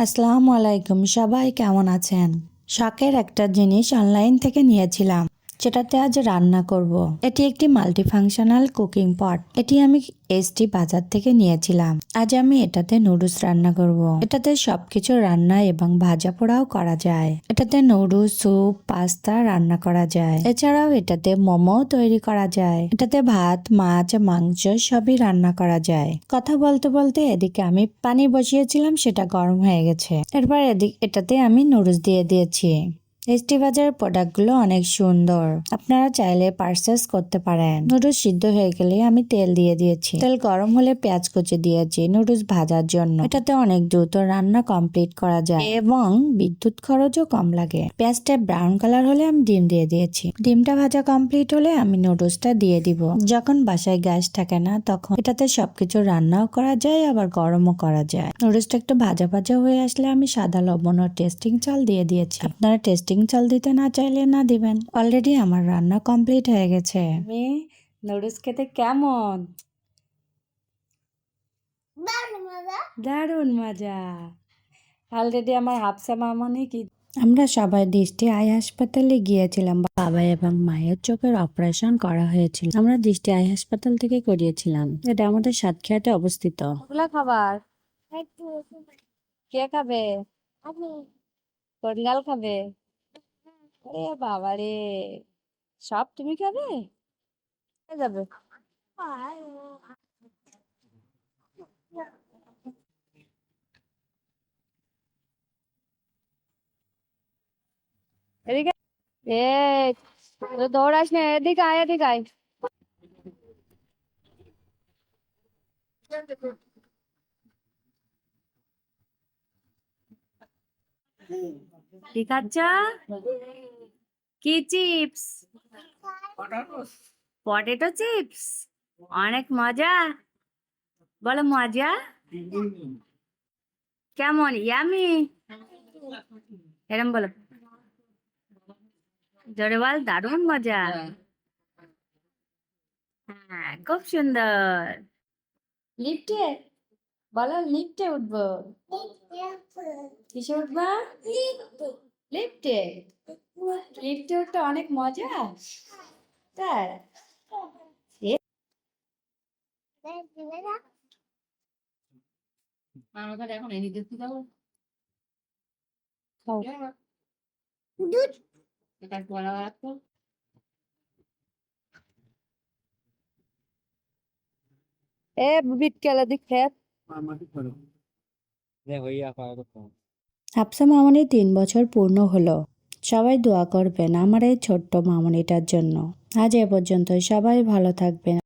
আসসালামু আলাইকুম সবাই কেমন আছেন? শখের একটা জিনিস অনলাইন থেকে নিয়েছিলাম। যেটাতে আজ রান্না করব। এটি একটি মাল্টিফাংশনাল কুকিং পট এটি আমি এসটি বাজার থেকে নিয়েছিলাম। আজ আমি এটাতে নুডলস রান্না করব। এটাতে সবকিছু রান্না এবং ভাজা পোড়াও করা যায়। এটাতে নুডলস স্যুপ পাস্তা রান্না করা যায়। এছাড়াও এটাতে মোমো তৈরি করা যায়। এটাতে ভাত, মাছ, মাংস সবই রান্না করা যায়। কথা বলতে বলতে এদিকে আমি পানি বসিয়েছিলাম, সেটা গরম হয়ে গেছে। এরপর এদিক, এটাতে আমি নুডলস দিয়ে দিয়েছি। এসটি বাজারের প্রোডাক্টগুলো অনেক সুন্দর। আপনারা চাইলে পার্সেস করতে পারেন। নুডলস সিদ্ধ হয়ে গেলে আমি তেল দিয়ে দিয়েছি। তেল গরম হলে পেঁয়াজ কুচি দিয়েছি নুডলস ভাজার জন্য। এটাতে অনেক দ্রুত রান্না কমপ্লিট করা যায় এবং বিদ্যুৎ খরচও কম লাগে। পেঁয়াজটা ব্রাউন কালার হলে আমি ডিম দিয়ে দিয়েছি। ডিমটা ভাজা কমপ্লিট হলে আমি নুডলসটা দিয়ে দিব। যখন বাসায় গ্যাস থাকে না তখন এটাতে সবকিছু রান্নাও করা যায়, আবার গরমও করা যায়। নুডলসটা একটু ভাজা ভাজা হয়ে আসলে আমি সাদা লবণ ও টেস্টিং চাল দিয়ে দিয়েছি। আপনারা টেস্টিং চাল দিতে না চাইলে না দিবেন। অলরেডি আমার রান্না কমপ্লিট হয়ে গেছে। আমি নুডলস খেতে কেমন? দারুণ মজা। অলরেডি আমার হাফসা মামনি কি আমরা সবাই দৃষ্টি আই হাসপাতালে গিয়েছিলাম। বাবা এবং মায়ের চোখের অপারেশন করা হয়েছিল। আমরা দৃষ্টি আই হাসপাতাল থেকে করিয়েছিলাম। এটা আমাদের সাতক্ষীরাতে অবস্থিত। ওগুলা খাবার? কে খাবে? কটগাল খাবে? আরে বাবা রে সব তুমি খাবে কে যাবে এদিকে এ তো দৌড়াস না এদিকে আয় এদিকে আয় কি খাচ্ছ? কি চিপস? Potato chips? অনেক মজা। বলো মজা। কেমন? ইয়ামি? এরম বলো। জোরে বল দারুণ মজা। হ্যাঁ খুব সুন্দর। লিফটে? বলো লিফটে উঠবো। কিসে উঠবা লিফটে লিফটে উঠতে অনেক মজা। তাই? আমাকে এখন এনে দিতে দাও খাও। এটা বলা রাখো। এ বিট কেলা দিক খেত হাফসা মামনির তিন বছর পূর্ণ হলো। সবাই দোয়া করবেন আমার এই ছোট্ট মামনিটার জন্য। আজ এ পর্যন্ত সবাই ভালো থাকবেন।